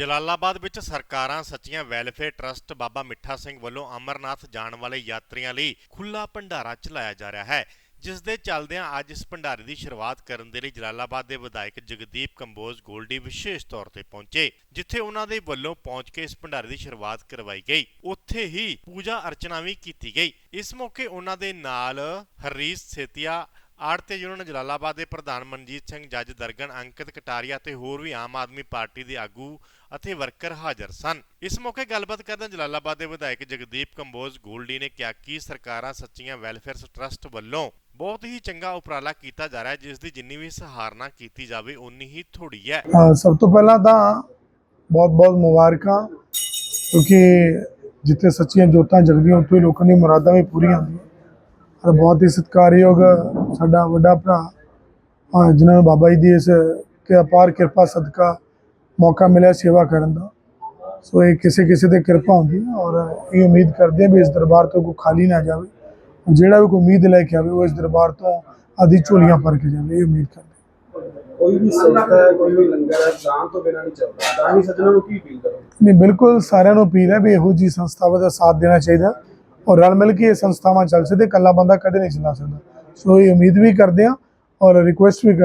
ਜਲਾਲਾਬਾਦ ਵਿੱਚ ਸਰਕਾਰਾਂ ਸੱਚੀਆਂ ਵੈਲਫੇਅਰ ਟਰਸਟ ਬਾਬਾ ਮਿੱਠਾ ਸਿੰਘ ਵੱਲੋਂ ਅਮਰਨਾਥ ਜਾਣ ਵਾਲੇ ਯਾਤਰੀਆਂ ਲਈ ਖੁੱਲਾ ਭੰਡਾਰਾ ਚਲਾਇਆ ਜਾ ਰਿਹਾ ਹੈ ਜਿਸ ਦੇ ਚੱਲਦਿਆਂ ਅੱਜ ਇਸ ਭੰਡਾਰੇ ਦੀ ਸ਼ੁਰੂਆਤ ਕਰਨ ਦੇ ਲਈ ਜਲਾਲਾਬਾਦ ਦੇ ਵਿਧਾਇਕ ਜਗਦੀਪ ਕੰਬੋਜ ਗੋਲਡੀ ਵਿਸ਼ੇਸ਼ ਤੌਰ ਤੇ ਪਹੁੰਚੇ, ਜਿੱਥੇ ਉਹਨਾਂ ਦੇ ਵੱਲੋਂ ਪਹੁੰਚ ਕੇ ਇਸ ਭੰਡਾਰੇ ਦੀ ਸ਼ੁਰੂਆਤ ਕਰਵਾਈ ਗਈ। ਉੱਥੇ ਹੀ ਪੂਜਾ ਅਰਚਨਾ ਵੀ ਕੀਤੀ ਗਈ। ਇਸ ਮੌਕੇ ਉਹਨਾਂ ਦੇ ਨਾਲ ਹਰੀਸ਼ ਸੇਤੀਆ ਆੜਤੇ ਯੂਨੀਅਨ ਜਲਾਲਾਬਾਦ ਦੇ ਪ੍ਰਧਾਨ ਮਨਜੀਤ ਸਿੰਘ, ਜੱਜ ਦਰਗਨ, ਅੰਕਿਤ ਕਟਾਰੀਆ ਤੇ ਹੋਰ ਵੀ ਆਮ ਆਦਮੀ ਪਾਰਟੀ ਦੇ ਆਗੂ ਅਤੇ ਵਰਕਰ ਹਾਜ਼ਰ ਸਨ। ਇਸ ਮੌਕੇ ਗੱਲਬਾਤ ਕਰਦਿਆਂ ਜਲਾਲਾਬਾਦ ਦੇ ਵਿਧਾਇਕ ਜਗਦੀਪ ਕੰਬੋਜ ਗੋਲਡੀ ਨੇ ਕਿਹਾ ਕਿ ਸਰਕਾਰਾਂ ਸੱਚੀਆਂ ਵੈਲਫੇਅਰ ਟਰਸਟ ਵੱਲੋਂ ਬਹੁਤ ਹੀ ਚੰਗਾ ਉਪਰਾਲਾ ਕੀਤਾ ਜਾ ਰਿਹਾ ਹੈ, ਜਿਸ ਦੀ ਜਿੰਨੀ ਵੀ ਸਹਾਰਨਾ ਕੀਤੀ ਜਾਵੇ ਉਨੀ ਹੀ ਥੋੜੀ ਹੈ। ਸਭ ਤੋਂ ਪਹਿਲਾਂ ਤਾਂ ਬਹੁਤ ਬਹੁਤ ਮੁਬਾਰਕਾਂ, ਕਿਉਂਕਿ ਜਿੱਥੇ ਸੱਚੀਆਂ ਜੋਤਾਂ ਜਗਦੀਆਂ, ਉੱਥੇ ਲੋਕਾਂ ਦੀਆਂ ਮੁਰਾਦਾਂ ਵੀ ਪੂਰੀਆਂ ਹੁੰਦੀਆਂ। ਔਰ ਬਹੁਤ ਹੀ ਸਤਿਕਾਰਯੋਗ ਸਾਡਾ ਵੱਡਾ ਭਰਾ ਜਿਨ੍ਹਾਂ ਨੂੰ ਬਾਬਾ ਜੀ ਦੀ ਇਸ ਅਪਾਰ ਕਿਰਪਾ ਸਦਕਾ ਮੌਕਾ ਮਿਲਿਆ ਸੇਵਾ ਕਰਨ ਦਾ। ਸੋ ਇਹ ਕਿਸੇ ਕਿਸੇ ਤੇ ਕਿਰਪਾ ਹੁੰਦੀ ਹੈ ਔਰ ਇਹ ਉਮੀਦ ਕਰਦੇ ਹਾਂ ਵੀ ਇਸ ਦਰਬਾਰ ਤੋਂ ਕੋਈ ਖਾਲੀ ਨਾ ਜਾਵੇ। ਜਿਹੜਾ ਵੀ ਕੋਈ ਉਮੀਦ ਲੈ ਕੇ ਆਵੇ ਉਹ ਇਸ ਦਰਬਾਰ ਤੋਂ ਆਦੀ ਝੋਲੀਆਂ ਭਰ ਕੇ ਜਾਵੇ ਇਹ ਉਮੀਦ ਕਰਦੇ। ਕੋਈ ਵੀ ਸੰਸਥਾ ਕੋਈ ਵੀ ਲੰਗਰ ਹੈ ਦਾਨ ਤੋਂ ਬਿਨਾਂ ਨਹੀਂ ਚੱਲਦਾ। ਦਾਨੀ ਸੱਜਣਾਂ ਨੂੰ ਕੀ ਅਪੀਲ ਕਰੋ ਨਹੀਂ ਬਿਲਕੁਲ ਸਾਰਿਆਂ ਨੂੰ ਅਪੀਲ ਹੈ ਵੀ ਇਹੋ ਜੀ ਸੰਸਥਾਵਾਂ ਦਾ ਸਾਥ ਦੇਣਾ ਚਾਹੀਦਾ। ਔਰ ਰਲ ਮਿਲ ਕੇ ਇਹ ਸੰਸਥਾਵਾਂ ਚੱਲ ਸਕਦੇ, ਇਕੱਲਾ ਬੰਦਾ ਕਦੇ ਨਹੀਂ ਚਲਾ ਸਕਦਾ। ਸੋ ਇਹ ਉਮੀਦ ਵੀ ਕਰਦੇ ਹਾਂ ਔਰ ਰਿਕੁਐਸਟ ਵੀ ਕਰਦੇ